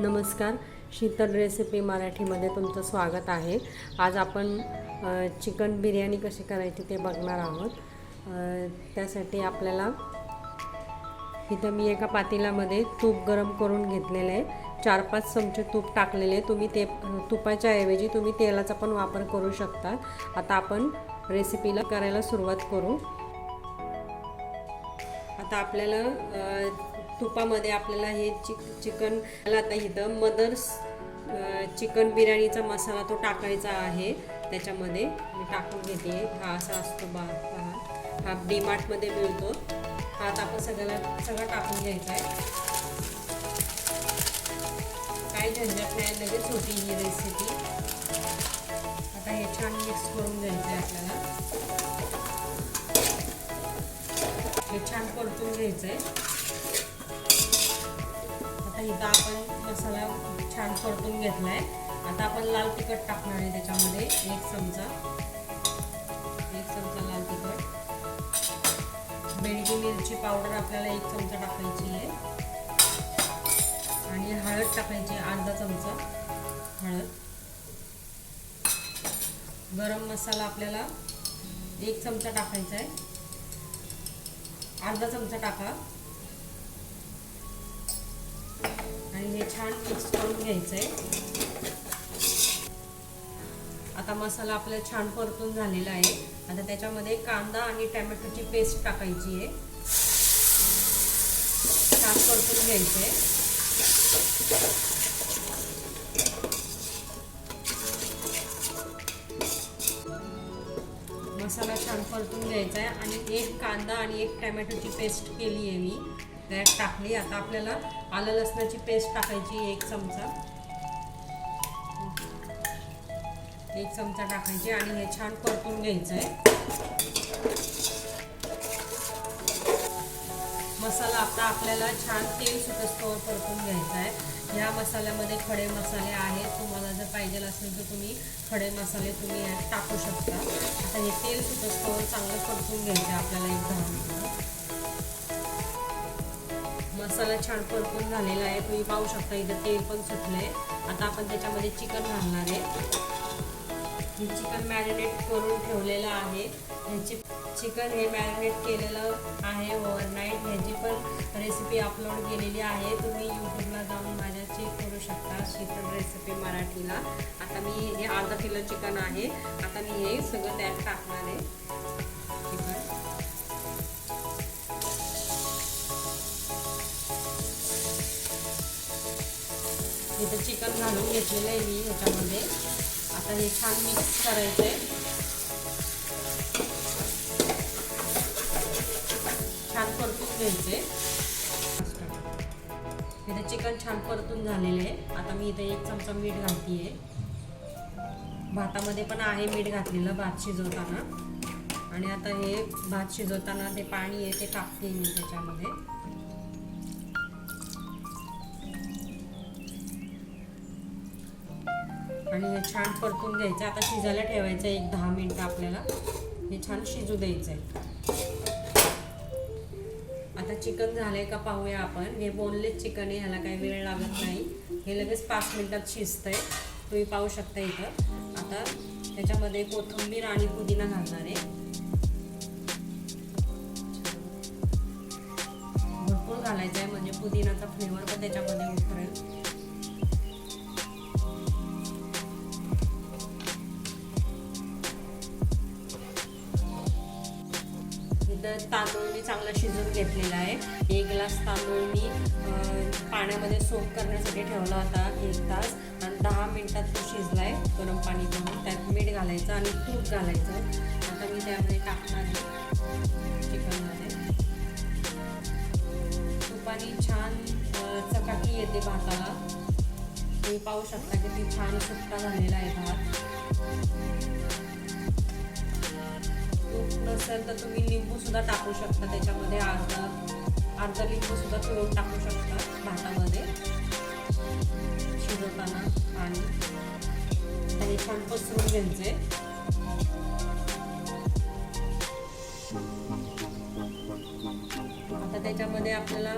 नमस्कार. शीतल रेसिपी मराठीमध्ये तुमचं स्वागत आहे. आज आपण चिकन बिर्याणी कशी करायची ते बघणार आहोत. त्यासाठी आपल्याला इथं मी एका पातेल्यामध्ये तूप गरम करून घेतलेलं आहे. चार पाच चमचे तूप टाकलेले तुम्ही ते तुपाच्या ऐवजी तुम्ही तेलाचा पण वापर करू शकता. आता आपण रेसिपीला करायला सुरुवात करू. आता आपल्याला तुपामध्ये आपल्याला हे चिक चिकन आता इथं. मदर्स चिकन बिर्याणीचा मसाला तो टाकायचा आहे. त्याच्यामध्ये मी टाकून घेते. हा असा असतो बा पहा हा डीमार्टमध्ये मिळतो. हा आता आपण सगळ्याला सगळं टाकून घ्यायचा आहे. काय झंझट नाही लगेच होती ही रेसिपी आता हे छान मिक्स करून घ्यायचं आहे आपल्याला. हे छान परतून घ्यायचं आहे. इथं आपण मसाला छान परतून घेतला आहे आता आपण लाल तिखट टाकणार आहे त्याच्यामध्ये एक चमचा. एक चमचा लाल तिखट. बेडगी मिरची पावडर आपल्याला एक चमचा टाकायची आहे. आणि हळद टाकायची अर्धा चमचा हळद. गरम मसाला आपल्याला एक चमचा टाकायचा आहे. अर्धा चमचा टाका. छान मिक्स करून घ्यायचं आहे आता मसाला आपला छान परतून झालेला आहे. आता त्याच्यामध्ये कांदा आणि टॅमॅटोची पेस्ट टाकायची आहे. छान परतून घ्यायचं आहे मसाला छान परतून घ्यायचा आहे आणि एक कांदा आणि एक टॅमॅटोची पेस्ट केली आहे मी. त्यात टाकली. आता आपल्याला आलं लसणाची पेस्ट टाकायची एक चमचा. एक चमचा टाकायची आणि हे छान परतून घ्यायचं आहे मसाला आता आपल्याला छान तेल सुटस्तोवर परतून घ्यायचा आहे ह्या मसाल्यामध्ये खडे मसाले आहेत. तुम्हाला जर पाहिजे असेल तर तुम्ही खडे मसाले तुम्ही यात टाकू शकता. आता हे तेल सुटस्तोवर चांगलं परतून घ्यायचं आहे आपल्याला एक दहा मिनिटं. मसाला छान परतून झालेला आहे. तुम्ही पाहू शकता इथं तेल पण सुटलं आहे आता आपण त्याच्यामध्ये चिकन घालणार आहे. चिकन मॅरिनेट करून ठेवलेलं आहे. ह्याची चिकन हे मॅरिनेट केलेलं आहे ओव्हरनाईट ह्याची पण रेसिपी अपलोड केलेली आहे. तुम्ही यूट्यूबला जाऊन माझ्या चेक करू शकता चिकन रेसिपी मराठीला. आता मी हे अर्धा किलो चिकन आहे. आता मी हे सगळं त्यात टाकणार आहे. चिकन इथं चिकन घालून घेतलेलं आहे मी ह्याच्यामध्ये आता हे छान मिक्स करायचं आहे छान परतून घ्यायचे इथं चिकन छान परतून झालेलं आहे. आता मी इथे एक चमचा मीठ घालतीये. भातामध्ये पण आहे मीठ घातलेलं भात शिजवताना. आणि आता हे भात शिजवताना ते पाणी आहे ते टाकते मी त्याच्यामध्ये. आणि हे छान परतून घ्यायचं. आता शिजायला ठेवायचं एक दहा मिनटं आपल्याला. हे छान शिजू द्यायचं आहे आता चिकन झालंय का पाहूया आपण. हे बोनलेस चिकन आहे ह्याला काही वेळ लागत नाही. हे लगेच पाच मिनिटात शिजतंय. तुम्ही पाहू शकता इथं. आता त्याच्यामध्ये कोथिंबीर आणि पुदिना घालणार आहे. भरपूर घालायचं आहे म्हणजे पुदिनाचा फ्लेवर पण त्याच्यामध्ये उतरेल. तांदूळ मी चांगला शिजून घेतलेला आहे. एक ग्लास तांदूळ मी पाण्यामध्ये सोप करण्यासाठी ठेवला होता एक तास. आणि दहा मिनटात तो शिजला आहे गरम पाणी करून. त्यात मीठ घालायचं आणि तूप घालायचं. आता मी त्यामध्ये टाकणार आहे चिकनमध्ये. तुपाने छान चकाकी येते भाताला. तुम्ही पाहू शकता की ती छान सुट्टा झालेला आहे भात. तूप नसेल तर तुम्ही लिंबू सुद्धा टाकू शकता. त्याच्यामध्ये अर्धा अर्धा लिंबू सुद्धा पिळून टाकू शकता भातामध्ये. शिजवताना पाणी आणि छान पसरून घ्यायचे. आता त्याच्यामध्ये आपल्याला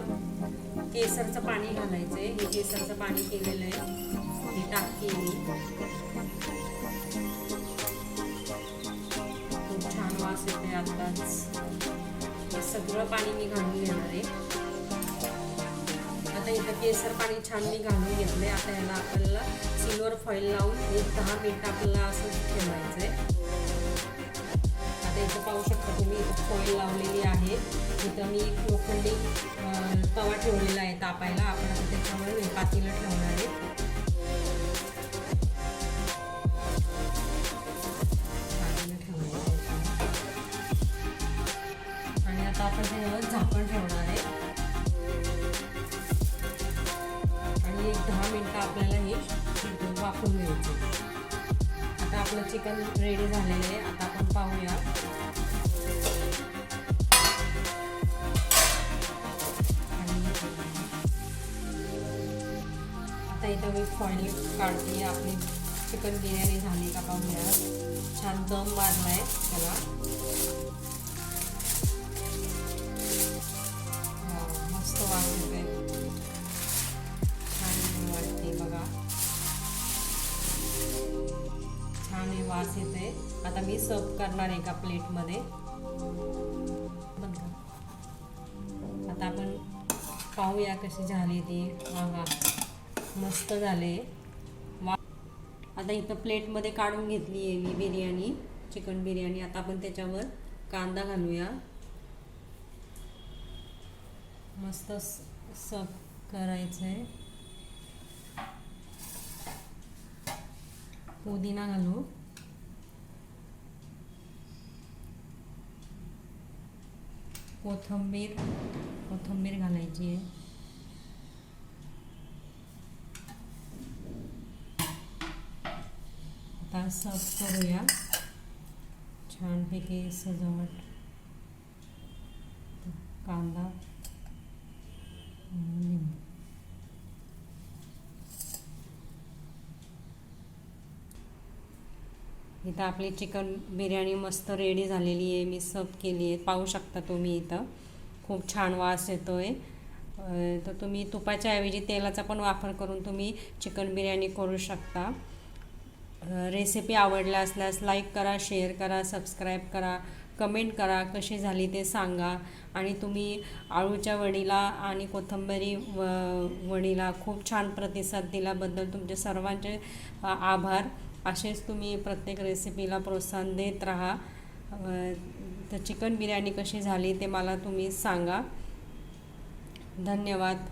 केसरचं पाणी घालायचं आहे हे केसरचं पाणी केलेलं आहे. हे टाकते वास येते आताच. हे सगळं पाणी मी घालून घेणार आहे. आता इथं केसर पाणी छान मी घालून घेतलंय. आता ह्याला आपल्याला सिल्वर फॉईल लावून एक दहा मिनिट आपल्याला असं ठेवायचं आहे आता इथं पाहू शकता तुम्ही फॉईल लावलेली आहे. इथं मी एक लोखंडी तवा ठेवलेला आहे तापायला. आपण त्याच्यामुळे पातीला ठेवणार आहे. आता आपल्याला हे चिकन वाफून घ्यायचं. आता आपलं चिकन रेडी झालेलं आहे. आता आपण पाहूया. आणि आता इथं मी फॉईल काढते. आपली चिकन बिर्याणी झाली का पाहूया. छान दम मारलाय त्याला छान वास येते आता मी सर्व करणार एका प्लेटमध्ये. आता आपण पाहूया कशी झाली ती. वा मस्त झाले. वा. आता इथं प्लेटमध्ये काढून घेतली आहे मी बिर्याणी चिकन बिर्याणी. आता आपण त्याच्यावर कांदा घालूया. मस्त सर्व करायचं आहे पुदिना घालू कोथंबीर कोथंबीर घालायची आहे आता सर्व करूया. छानपैकी सजावट. कांदा आणि लिंबू इथं आपली चिकन बिर्याणी मस्त रेडी झालेली आहे. मी सर्व केली आहे. पाहू शकता तुम्ही इथं. खूप छान वास येतो आहे तर तुम्ही तुपाच्या ऐवजी तेलाचा पण वापर करून तुम्ही चिकन बिर्याणी करू शकता. रेसिपी आवडल्या असल्यास लाईक करा शेअर करा सबस्क्राईब करा कमेंट करा कशी झाली ते सांगा. आणि तुम्ही आळूच्या वडीला आणि कोथंबरी व वडीला खूप छान प्रतिसाद दिल्याबद्दल तुमचे सर्वांचे आभार. असेच तुम्ही प्रत्येक रेसिपीला प्रोत्साहन देत राहा. तर चिकन बिर्याणी कशी झाली ते मला तुम्ही सांगा. धन्यवाद.